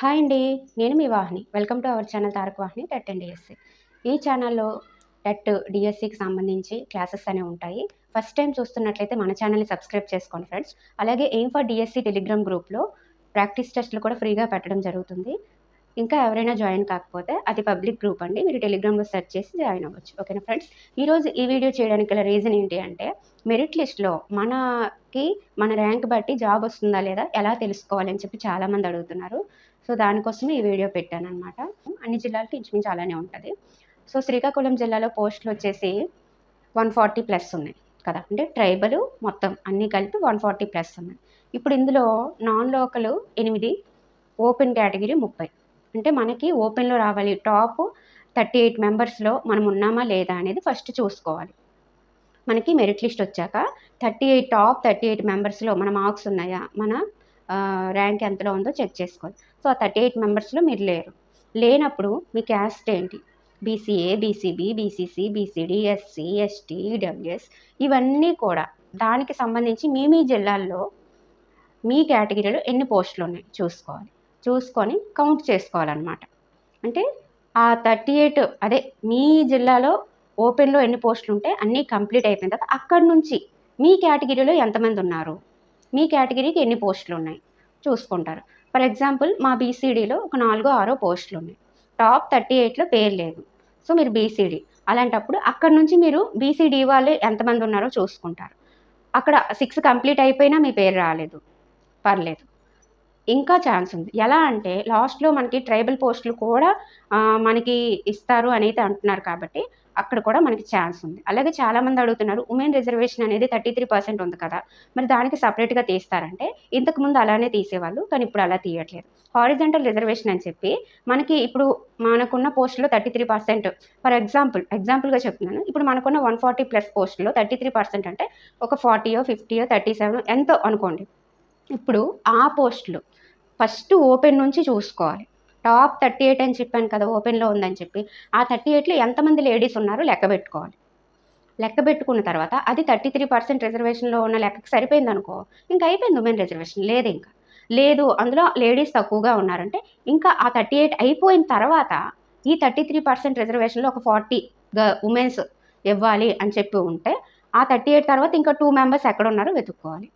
Hi అండి నేను మీ Vahini. Welcome to our channel Taraka Vahini TET and DSC. ఈ ఛానల్లో టెట్ డిఎస్సికి సంబంధించి క్లాసెస్ అనేవి ఉంటాయి. ఫస్ట్ టైం చూస్తున్నట్లయితే మన ఛానల్ని సబ్స్క్రైబ్ చేసుకోండి ఫ్రెండ్స్. అలాగే ఎయిమ్ ఫర్ డిఎస్సి టెలిగ్రామ్ గ్రూప్లో ప్రాక్టీస్ టెస్ట్లు కూడా ఫ్రీగా పెట్టడం జరుగుతుంది. ఇంకా ఎవరైనా జాయిన్ కాకపోతే అది పబ్లిక్ గ్రూప్ అండి. మీరు టెలిగ్రామ్లో సెర్చ్ చేసి జాయిన్ అవ్వచ్చు. ఓకేనా ఫ్రెండ్స్? ఈరోజు ఈ వీడియో చేయడానికి గల రీజన్ ఏంటి అంటే మెరిట్ లిస్ట్లో మనకి మన ర్యాంక్ బట్టి జాబ్ వస్తుందా లేదా ఎలా తెలుసుకోవాలని చెప్పి చాలామంది అడుగుతున్నారు. సో దానికోసమే ఈ వీడియో పెట్టాను అనమాట అన్ని జిల్లాలకి ఇంచుమించు అలానే ఉంటుంది. సో శ్రీకాకుళం జిల్లాలో పోస్టులు వచ్చేసి వన్ ఫార్టీ ప్లస్ ఉన్నాయి కదా. అంటే ట్రైబల్ మొత్తం అన్నీ కలిపి వన్ ఫార్టీ ప్లస్ ఉన్నాయి. ఇప్పుడు ఇందులో నాన్ లోకల్ ఎనిమిది ఓపెన్ కేటగిరీ ముప్పై. అంటే మనకి ఓపెన్లో రావాలి. టాప్ థర్టీ ఎయిట్ మెంబర్స్లో మనం ఉన్నామా లేదా అనేది ఫస్ట్ చూసుకోవాలి. మనకి మెరిట్ లిస్ట్ వచ్చాక thirty eight top thirty eight మెంబర్స్లో మన మార్క్స్ ఉన్నాయా? మన ర్యాంక్ ఎంతలో ఉందో చెక్ చేసుకోవాలి. సో ఆ థర్టీ ఎయిట్ మెంబర్స్లో మీరు లేరు. లేనప్పుడు మీ క్యాస్ట్ ఏంటి? BCA BCB BCC BCD SC ST EWS ఇవన్నీ కూడా దానికి సంబంధించి మీ మీ జిల్లాల్లో మీ కేటగిరీలో ఎన్ని పోస్టులు ఉన్నాయి? చూసుకోవాలి. చూసుకొని కౌంట్ చేసుకోవాలన్నమాట. అంటే ఆ థర్టీ ఎయిట్ అదే మీ జిల్లాలో ఓపెన్లో ఎన్ని పోస్టులు ఉంటే అన్నీ కంప్లీట్ అయిపోయిన తర్వాత అక్కడి నుంచి మీ కేటగిరీలో ఎంతమంది ఉన్నారు? మీ కేటగిరీకి ఎన్ని పోస్టులు ఉన్నాయి? చూసుకుంటారు. ఫర్ ఎగ్జాంపుల్ మా బీసీడీలో ఒక నాలుగో ఆరో పోస్టులు ఉన్నాయి. టాప్ థర్టీ ఎయిట్లో పేరు లేదు. సో మీరు బీసీడీ అలాంటప్పుడు అక్కడ నుంచి మీరు బీసీడీ వాళ్ళు ఎంతమంది ఉన్నారో చూసుకుంటారు. అక్కడ సిక్స్ కంప్లీట్ అయిపోయినా మీ పేరు రాలేదు. పర్లేదు. ఇంకా ఛాన్స్ ఉంది. ఎలా అంటే లాస్ట్లో మనకి ట్రైబల్ పోస్టులు కూడా మనకి ఇస్తారు అని అయితే అంటున్నారు కాబట్టి అక్కడ కూడా మనకి ఛాన్స్ ఉంది. అలాగే చాలామంది అడుగుతున్నారు ఉమెన్ రిజర్వేషన్ అనేది థర్టీ త్రీ పర్సెంట్ ఉంది కదా మరి దానికి సపరేట్గా తీస్తారంటే ఇంతకుముందు అలానే తీసేవాళ్ళు కానీ ఇప్పుడు అలా తీయట్లేదు. హారిజెంటల్ రిజర్వేషన్ అని చెప్పి మనకి ఇప్పుడు మనకున్న పోస్టులో thirty three percent. For example ఎగ్జాంపుల్గా చెప్తున్నాను ఇప్పుడు మనకున్న వన్ ఫార్టీ ప్లస్ పోస్టులో థర్టీ త్రీ పర్సెంట్ అంటే ఒక ఫార్టీయో ఫిఫ్టీయో థర్టీ సెవెన్ ఎంతో అనుకోండి. ఇప్పుడు ఆ పోస్టులు ఫస్ట్ ఓపెన్ నుంచి చూసుకోవాలి. టాప్ థర్టీ ఎయిట్ అని చెప్పాను కదా ఓపెన్లో ఉందని చెప్పి. ఆ థర్టీ ఎయిట్లో ఎంతమంది లేడీస్ ఉన్నారో లెక్క పెట్టుకోవాలి. లెక్క పెట్టుకున్న తర్వాత అది థర్టీ త్రీ పర్సెంట్ రిజర్వేషన్లో ఉన్న లెక్కకి సరిపోయింది అనుకో ఇంకా అయిపోయింది ఉమెన్ రిజర్వేషన్. లేదు ఇంకా. లేదు అందులో లేడీస్ తక్కువగా ఉన్నారంటే ఇంకా ఆ థర్టీ ఎయిట్ అయిపోయిన తర్వాత ఈ థర్టీ త్రీ పర్సెంట్ రిజర్వేషన్లో ఒక ఫార్టీ ఉమెన్స్ ఇవ్వాలి అని చెప్పి ఉంటే ఆ థర్టీ ఎయిట్ తర్వాత ఇంకా టూ మెంబర్స్ ఎక్కడ ఉన్నారో వెతుక్కోవాలి.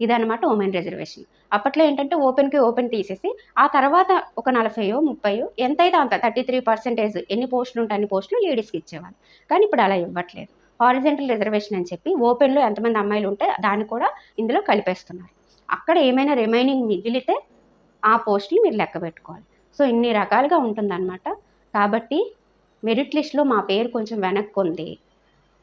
ఇదనమాట ఉమెన్ రిజర్వేషన్. అప్పట్లో ఏంటంటే ఓపెన్కి ఓపెన్ తీసేసి ఆ తర్వాత ఒక నలభైయో ముప్పయో ఎంతైతే అంత థర్టీ త్రీ పర్సెంటేజ్ ఎన్ని పోస్టులు ఉంటే అన్ని పోస్టులు లేడీస్కి ఇచ్చేవాళ్ళు. కానీ ఇప్పుడు అలా ఇవ్వట్లేదు. హారిజెంటల్ రిజర్వేషన్ అని చెప్పి ఓపెన్లో ఎంతమంది అమ్మాయిలు ఉంటే దాన్ని కూడా ఇందులో కలిపేస్తున్నారు. అక్కడ ఏమైనా రిమైనింగ్ మిగిలితే ఆ పోస్టులు మీరు లెక్క పెట్టుకోవాలి. సో ఇన్ని రకాలుగా ఉంటుందన్నమాట. కాబట్టి మెరిట్ లిస్ట్లో మా పేరు కొంచెం వెనక్కి ఉంది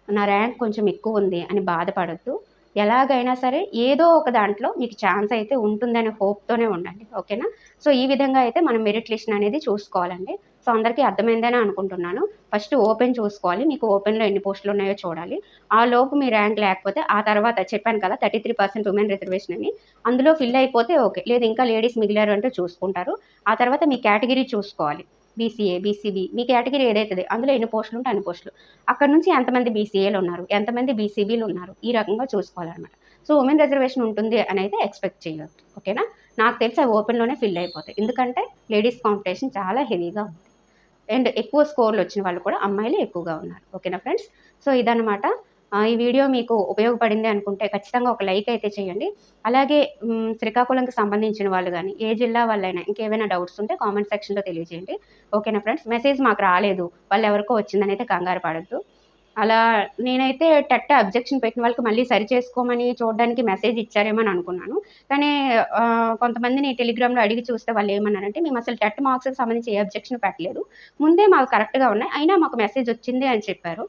నా ర్యాంక్ కొంచెం ఎక్కువ ఉంది అని బాధపడద్దు. ఎలాగైనా సరే ఏదో ఒక దాంట్లో మీకు ఛాన్స్ అయితే ఉంటుందనే హోప్తోనే ఉండండి. ఓకేనా? సో ఈ విధంగా అయితే మనం మెరిట్ లిస్ట్ అనేది చూసుకోవాలండి. సో అందరికీ అర్థమైందని అనుకుంటున్నాను. ఫస్ట్ ఓపెన్ చూసుకోవాలి. మీకు ఓపెన్లో ఎన్ని పోస్టులు ఉన్నాయో చూడాలి. ఆ లోపు మీ ర్యాంక్ లేకపోతే ఆ తర్వాత చెప్పాను కదా thirty three percent women reservation అని. అందులో ఫిల్ అయిపోతే ఓకే. లేదు ఇంకా లేడీస్ మిగిలారు అంటే చూసుకుంటారు. ఆ తర్వాత మీ కేటగిరీ చూసుకోవాలి. బీసీఏ బీసీబీ మీ కేటగిరీ ఏదైతుంది? అందులో ఎన్ని పోస్టులు ఉంటే అన్ని పోస్టులు. అక్కడ నుంచి ఎంతమంది బీసీఏలు ఉన్నారు? ఎంతమంది బీసీబీలు ఉన్నారు? ఈ రకంగా చూసుకోవాలన్నమాట. సో ఉమెన్ రిజర్వేషన్ ఉంటుంది అని అయితే ఎక్స్పెక్ట్ చేయొద్దు. ఓకేనా? నాకు తెలిసి అవి ఓపెన్లోనే ఫిల్ అయిపోతాయి. ఎందుకంటే లేడీస్ కాంపిటీషన్ చాలా హెవీగా ఉంది. అండ్ ఎక్కువ స్కోర్లు వచ్చిన వాళ్ళు కూడా అమ్మాయిలు ఎక్కువగా ఉన్నారు. ఓకేనా ఫ్రెండ్స్ సో ఇదనమాట ఈ వీడియో మీకు ఉపయోగపడింది అనుకుంటే ఖచ్చితంగా ఒక లైక్ అయితే చేయండి. అలాగే శ్రీకాకుళంకి సంబంధించిన వాళ్ళు కానీ ఏ జిల్లా వాళ్ళైనా ఇంకేమైనా డౌట్స్ ఉంటే కామెంట్ సెక్షన్లో తెలియజేయండి. ఓకేనా ఫ్రెండ్స్? మెసేజ్ మాకు రాలేదు. వాళ్ళు ఎవరికో వచ్చిందని అయితే కంగారు పడద్దు. అలా నేనైతే టెట్ అబ్జెక్షన్ పెట్టిన వాళ్ళకి మళ్ళీ సరి చేసుకోమని చూడడానికి మెసేజ్ ఇచ్చారేమో అని అనుకున్నాను. కానీ కొంతమందిని టెలిగ్రామ్లో అడిగి చూస్తే వాళ్ళు ఏమన్నారంటే మేము అసలు టెట్ మార్క్స్కి సంబంధించి ఏ అబ్జెక్షన్ పెట్టలేదు. ముందే మాకు కరెక్ట్గా ఉన్నాయి. అయినా మాకు మెసేజ్ వచ్చింది అని చెప్పారు.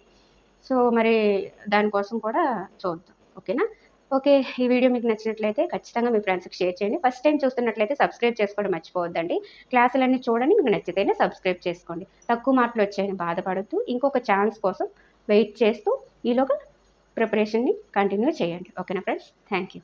సో మరి దానికోసం కూడా చూద్దాం. ఓకేనా? ఓకే ఈ వీడియో మీకు నచ్చినట్లయితే ఖచ్చితంగా మీ ఫ్రెండ్స్కి షేర్ చేయండి. ఫస్ట్ టైం చూస్తున్నట్లయితే సబ్స్క్రైబ్ చేసుకోవడం మర్చిపోవద్దండి. క్లాసులన్నీ చూడండి మీకు నచ్చితేనే సబ్స్క్రైబ్ చేసుకోండి. తక్కువ మార్కులు వచ్చాయని బాధపడుతూ ఇంకొక ఛాన్స్ కోసం వెయిట్ చేస్తూ ఈలోగా ప్రిపరేషన్ని కంటిన్యూ చేయండి. ఓకేనా ఫ్రెండ్స్? Thank you